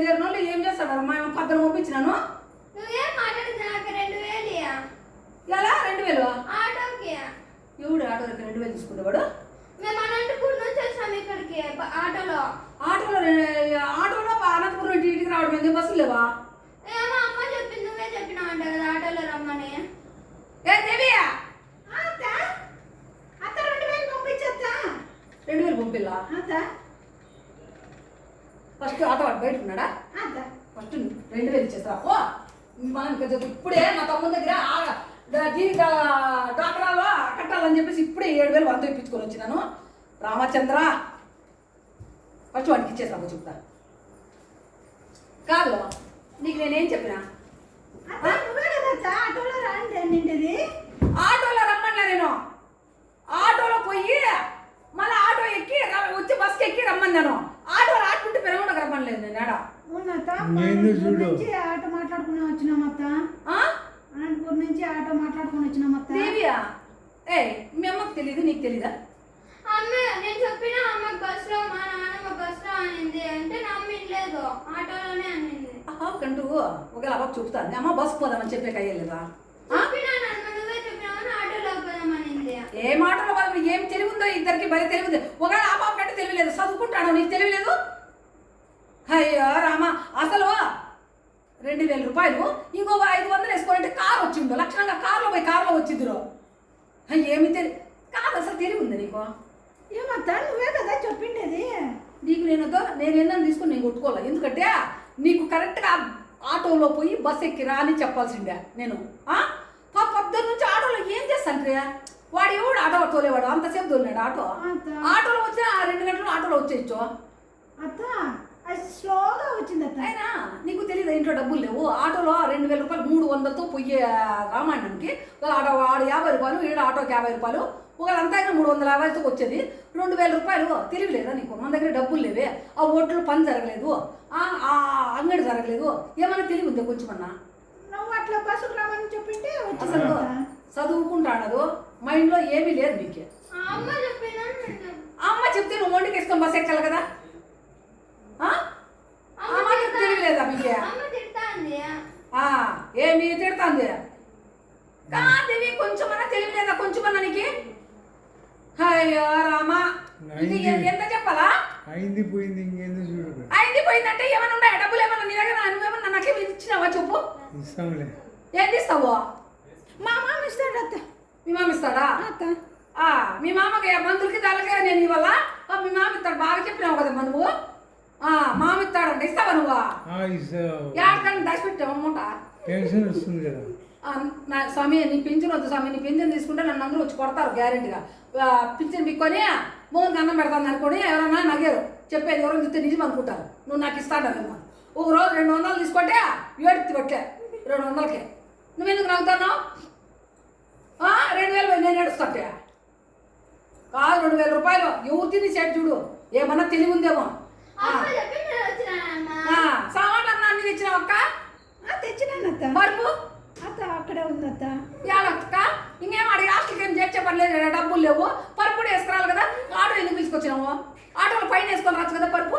కదమ్మా ఏమో పద్దరు పంపించినాను. నువ్వేం మాట్లాడింది నాకు రెండు వేలు. ఎలా? రెండు వేలు ఆటోకి. ఎవడు ఆటోకి రెండు వేలు తీసుకునేవాడు మేము అనంతపూర్ నుంచి వచ్చాము ఇక్కడికి ఆటోలో. ఆటోలో రె- ఆటోలో అనంతపురం ఇంటి ఇంటికి రావడం ఎందుకు? బస్సులు లేవా? ఏమో అమ్మ చెప్పింది నువ్వే చెప్పినావు అంట కదా ఆటోలో రమ్మని. ఏ దేవియా అత్త అత్త రెండు వేలు పంపించత్తా రెండు వేలు పంపిల్లా అత్త ఫస్ట్ ఆటో వాడు బయట ఉన్నాడా ఫస్ట్ రెండు వేలు ఇచ్చేస్తా ఓ మనం. ఇప్పుడే మా తమ్ముడి దగ్గర దీనికి డాక్టరాలో కట్టాలని చెప్పేసి ఇప్పుడే ఏడు వేలు వంద ఇప్పించుకొని వచ్చినాను. రామచంద్ర ఫస్ట్ వాడికి ఇచ్చేస్తాము చెప్తా. కాదు నీకు నేనేం చెప్పినా? ఆటోలో రమ్మన్నా నేను ఆటోలో పోయి మళ్ళీ ఆటో ఎక్కి ర- వచ్చి బస్కి ఎక్కి రమ్మన్నాను ఆటోలో ఆటుంటే పెరగకుండా రమ్మలేదు నేను చూడు. నుంచి ఆటో మాట్లాడుకుని వచ్చినాం అత్త. ఆ? అనంతపూర్ నుంచి ఆటో మాట్లాడుకుని వచ్చినాం అత్త. దేవియా? ఏ మీ అమ్మకు తెలీదు? నీకు తెలీదా? అమ్మ నేను చెప్పిన అమ్మ బస్సులో మా నాన్నమ్మ బస్సులో అనింది. అంటే నమ్మిలేదు ఆటోలోనే అనింది. కంటూ ఒకవేళ అవ్వకు చూపుతాను అమ్మ బస్ పోదామని చెప్పే కయ్యలేదా ఏ మాటలో వాళ్ళు ఏం తెలివి ఉందో ఇద్దరికి భలే తెలివి ఉంది ఒకవేళ ఆ బాబు కంటే తెలియలేదు చదువుకుంటాను నీకు తెలియలేదు అయ్యో రామా అసలు రెండు వేల రూపాయలు ఇంకో ఐదు వందలు వేసుకోవాలంటే కారు వచ్చిందో? లక్షణంగా కారులో పోయి కారులో వచ్చిద్దురు ఏమి తెలి కాదు అసలు తెలివి ఉంది నీకు? ఏమత్త నువ్వే కదా చెప్పిండేది. నీకు నేను నేను ఏందని తీసుకుని నేను కొట్టుకోవాలి? ఎందుకంటే నీకు కరెక్ట్గా ఆటోలో పోయి బస్ ఎక్కి రా అని చెప్పాల్సిందే నేను. పొద్దున్న నుంచి ఆటోలో ఏం చేస్తాంట్రే? వాడు ఎవడు ఆటో తోలేవాడు? అంతసేపు తోలినాడు ఆటో. ఆటోలో వచ్చిన ఆ రెండు గంటలు ఆటోలో వచ్చేయచ్చు? అత్త అది స్లోగా వచ్చింది అత్త అయినా నీకు తెలియదు ఇంట్లో డబ్బులు లేవు? ఆటోలో రెండు వేల రూపాయలు మూడు వందలతో పోయే రామాయణంకి. ఒక ఆటో ఆడు యాభై రూపాయలు ఈడ ఆటోకి యాభై రూపాయలు. అయినా మూడు వందల యాభైతో వచ్చేది రెండు వేల రూపాయలు. తెలివి లేదా నీకు? మన దగ్గర డబ్బులు లేవే. ఆ ఓట్లు పని జరగలేదు. ఆ ఆ అంగడి జరగలేదు. ఏమన్నా తెలివి ఉందా కొంచెమన్నా? నువ్వు అట్లా బస్సుకు రామని చెప్పింటే అసలు. చదువుకుంటాడదు మైండ్లో ఏమీ లేదు నీకు. అమ్మ చెప్తే నువ్వు వండికి వేసుకొని బస్ ఎక్కాలి కదా ఆ? ఆ అమ్మ మాత్రం తిడతా- తెలివి లేదా మీకు అమ్మ తిడతాంది ఆ, ఏమి తిడుతుంది? కాదేవి కొంచెమన్నా తెలివి లేదా? కొంచెమన్నా నీకు? అయ్యో రామా ఎంత చెప్పాలా? అయింది పోయింది ఇంకెందుకు చూడు. అయింది పోయిందంటే ఏమైనా ఉన్నాయా? డబ్బులు ఏమన్నా నీ దగ్గర నువ్వేమన్నా నాకేమి ఇచ్చినావా చెప్పు ఇస్తాంలే. ఏం తీస్తావు? మా మామ ఇస్తాడు అత్త. మీ మామ ఇస్తాడా? అత్త. ఆ, మీ మామకి మందులకి దానికే నేను ఇవ్వాలా? ఆ, మీ మామ ఇస్తాడు. బాగా చెప్పినావు కదమ్మా నువ్వు. మామ ఇస్తాడంట ఇస్తావా నువ్వు? ఆ, ఇస్తావు ఏడకన్నా దాచిపెట్టావు అమ్మట? వస్తుంది కదా. నా స్వామి నీ పింఛన్ వద్దు స్వామి నీ పింఛన్ తీసుకుంటే నన్ను అందరూ వచ్చి కొడతారు గ్యారెంటీగా. పింఛన్ పిక్కొని మోహన్కి అన్నం పెడతాను అనుకొని ఎవరన్నా నగారు చెప్పేది ఎవరైనా చెప్తే నిజం అనుకుంటారు. నువ్వు నాకు ఇస్తాడేమో ఒక రోజు రెండు వందలు తీసుకుంటే ఏడుతి పెట్టే రెండు వందలకి. నువ్వెందుకు నవ్వుతాను? రెండు వేలు నేను ఏడుస్తుంటే. కాదు రెండు వేల రూపాయలు. ఎవరు తిని చేటు చూడు. ఏమన్నా తెలివి ఉందేమో. సామాన్లు అన్నా అన్ని తెచ్చిన తెచ్చినాను అత్త. పరుపు అత్త అక్కడే ఉంది అత్త. ఏడక్క ఇంకేం అడిగి హాస్టల్కి ఏం చేర్చే పని లేదు డబ్బులు లేవు. పరుపు కూడా వేసుకురాలి కదా. ఆటో ఎందుకు తీసుకొచ్చినావు? ఆటోలో పైన వేసుకొని రావచ్చు కదా పరుపు?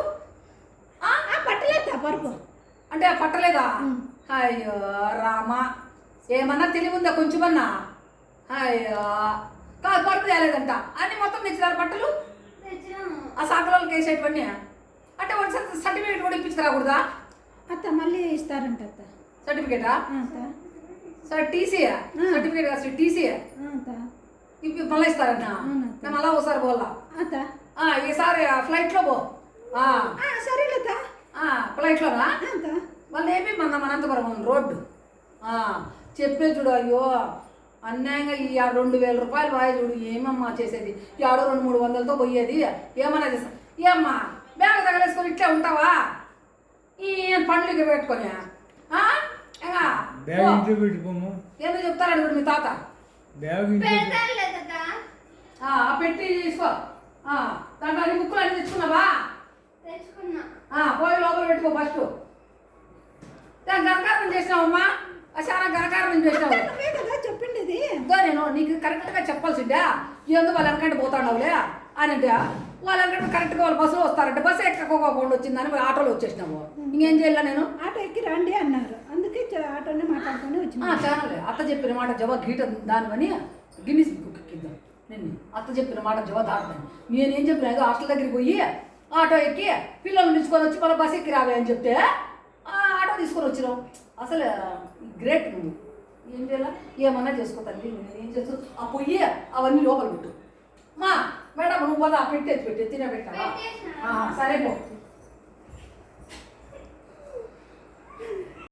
పట్టలేత్త పరుపు. అంటే పట్టలేదా. అయ్యో రామా. ఏమన్నా తెలివి ఉందా కొంచెమన్నా? అయ్యో కాదు పరుపు తేలేదంట. అన్ని మొత్తం తెచ్చినారు బట్టలు? ఆ సాకలోకి వేసేటివన్నీ? అంటే ఒక సర్టిఫికేట్ కూడా ఇప్పించుకురాకూడదా అత్త మళ్ళీ ఇస్తారంట అత్త. సర్టిఫికేటా? అత్త. సార్ టీసీ సర్టిఫికేట్ కాదు టీసీ ఆ, అత్త. ఇవి మళ్ళీ ఇస్తారంట అవునా? మేము అలా ఒకసారి పోలా అత్త. ఈసారి ఫ్లైట్లో పో. సరేలేత ఫ్లైట్లోనా? వాళ్ళు ఏమి మన అనంతపురం రోడ్డు. చెప్పే చూడు అయ్యో అన్యాయంగా ఈ రెండు వేల రూపాయలు వాయి చూడు ఏమమ్మా చేసేది? ఈ ఆడో రెండు మూడు వందలతో పోయేది? ఏమన్నా చేస్తా? ఏమ్మా? బ్యాగ్ తగలేసుకొని ఇట్లే ఉంటావా? ఈ పండ్లకి పెట్టుకొని ఏందో చెప్తాడు మీ తాత? పెట్టు. పెడతాను లేదక్క ఆ, ఆ పెట్టి తీసుకో. ఆ, దాంట్లో అన్ని బుక్కులు అన్ని తెచ్చుకున్నావా? పోయి లోపల పెట్టుకో ఫస్ట్. దాని గనకారం చేసినావమ్మా. చాలా గనకారం చేసినావు. ఇదో నేను నీకు కరెక్ట్గా చెప్పాల్సిందా? వాళ్ళు వెనకంటే పోతాండవులే? అని అంటే వాళ్ళంటే కరెక్ట్గా వాళ్ళు బస్సులో వస్తారంటే బస్సు ఎక్కకోకుండా వచ్చిందని ఆటోలో వచ్చేసినాము ఇంకేం చేయాల నేను? ఆటో ఎక్కి రండి అన్నారు. అందుకే ఆటోనే మాట్లాడుకొని వచ్చిన. చాలే. అత్త చెప్పిన మాట జవా గీట దానివని గిన్నిస్ బుక్ ఎక్కిద్దాం. నిన్ను. అత్త చెప్పిన మాట జవా దాటుదాన్ని నేనేం చెప్పిన ఏదో హాస్టల్ దగ్గరికి పోయి ఆటో ఎక్కి పిల్లల్ని తీసుకొని వచ్చి మళ్ళీ బస్ ఎక్కి రావే అని చెప్తే ఆ ఆటో తీసుకొని వచ్చినావు అసలు గ్రేట్ నువ్వు. ఏం చేయాలా? ఏమన్నా చేసుకో తల్లి నేను ఏం చేస్తూ? ఆ పొయ్యి అవన్నీ లోపల పెట్టు. మా మేడం నువ్వు పోదా? పెట్టేది పెట్టే తినే పెట్టావా పెట్టేసినా. ఆ, సరే పో.